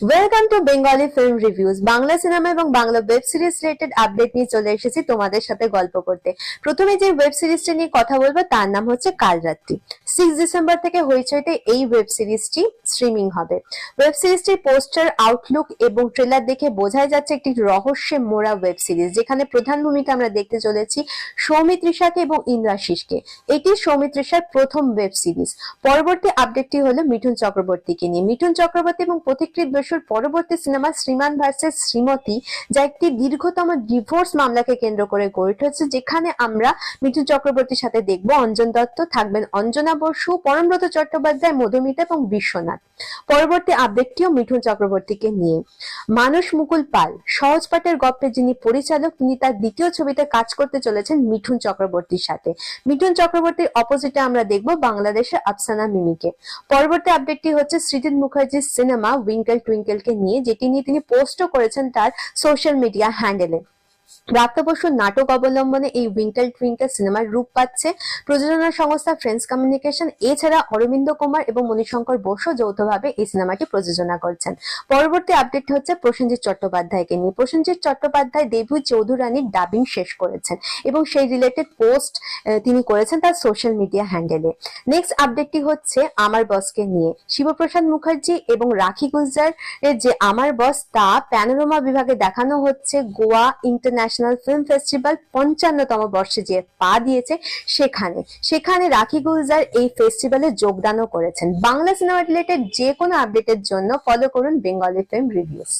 Welcome to Bengali film reviews Bangla cinema এবং Bangla web series related update নিয়ে চলে এসেছি তোমাদের সাথে গল্প করতে। প্রথমে যে ওয়েব সিরিজটি নিয়ে কথা বলব, তার নাম হচ্ছে কালরাত্রি সিক্স ডিসেম্বর থেকে হইচইতে এই ওয়েব সিরিজটি স্ট্রিমিং হবে। ওয়েব সিরিজটির পোস্টার আউটলুক এবং ট্রেলার দেখে বোঝাই যাচ্ছে একটি রহস্যে মোড়া ওয়েব সিরিজ যেখানে প্রধান ভূমিকা আমরা দেখতে চলেছি সৌমিত্রিষাকে এবং ইন্দ্রাশিসকে এটি সৌমিত্রিষার প্রথম ওয়েব সিরিজ পরবর্তী আপডেটটি হলো মিঠুন চক্রবর্তীকে নিয়ে। মিঠুন চক্রবর্তী এবং পথিকৃত বসুর পরবর্তী সিনেমা শ্রীমান ভার্সেস শ্রীমতী, যা একটি দীর্ঘতম ডিভোর্স মামলাকে কেন্দ্র করে গড়ে উঠেছে, যেখানে আমরা মিঠুন চক্রবর্তীর সাথে দেখব অঞ্জন দত্ত, থাকবেন অঞ্জনা বসু, পরমব্রত চট্টোপাধ্যায়, মধুমিতা এবং বিশ্বনাথ। পরবর্তী আপডেটটিও মিঠুন চক্রবর্তীকে নিয়ে। মানস মুকুল পাল, সহজ পাঠের গল্পের যিনি পরিচালক, তিনি তার দ্বিতীয় ছবিতে কাজ করতে চলেছেন মিঠুন চক্রবর্তীর সাথে। মিঠুন চক্রবর্তীর অপোজিটে আমরা দেখব বাংলাদেশের আফসানা মিমিকে। পরবর্তী আপডেটটি হচ্ছে সৃজিত মুখার্জির সিনেমা উইঙ্কেল টুইঙ্কেলকে নিয়ে যেটি নিয়ে তিনি পোস্টও করেছেন তার সোশ্যাল মিডিয়া হ্যান্ডেলে প্রাপ্ত বসুর নাটক অবলম্বনে এই উইঙ্কেল টুইঙ্কেল সিনেমার রূপ পাচ্ছে। প্রযোজনা সংস্থা ফ্রেন্ডস কমিউনিকেশন এছাড়া অরবিন্দ কুমার এবং মণিশঙ্কর বসু যৌথভাবে এই সিনেমাটি প্রযোজনা করছেন। পরবর্তী আপডেট হচ্ছে প্রসেনজিৎ চট্টোপাধ্যায়কে নিয়ে। প্রসেনজিৎ চট্টোপাধ্যায় দেবু চৌধুরানীর ডাবিং শেষ করেছেন এবং সেই রিলেটেড পোস্ট তিনি করেছেন তার সোশ্যাল মিডিয়া হ্যান্ডেলে নেক্সট আপডেটটি হচ্ছে আমার বসকে নিয়ে। শিবপ্রসাদ মুখার্জি এবং রাখি গুলজার যে আমার বস তা প্যানোরামা বিভাগে দেখানো হচ্ছে গোয়া ইন্টারন্যাশনাল ফিল্ম ফেস্টিভ্যাল পঞ্চান্নতম বর্ষে যে পা দিয়েছে সেখানে। সেখানে রাখি গুলজার এই ফেস্টিভ্যালে যোগদানও করেছেন। বাংলা সিনেমা রিলেটেড যে কোনো আপডেটের জন্য ফলো করুন বেঙ্গলি ফিল্ম রিভিউস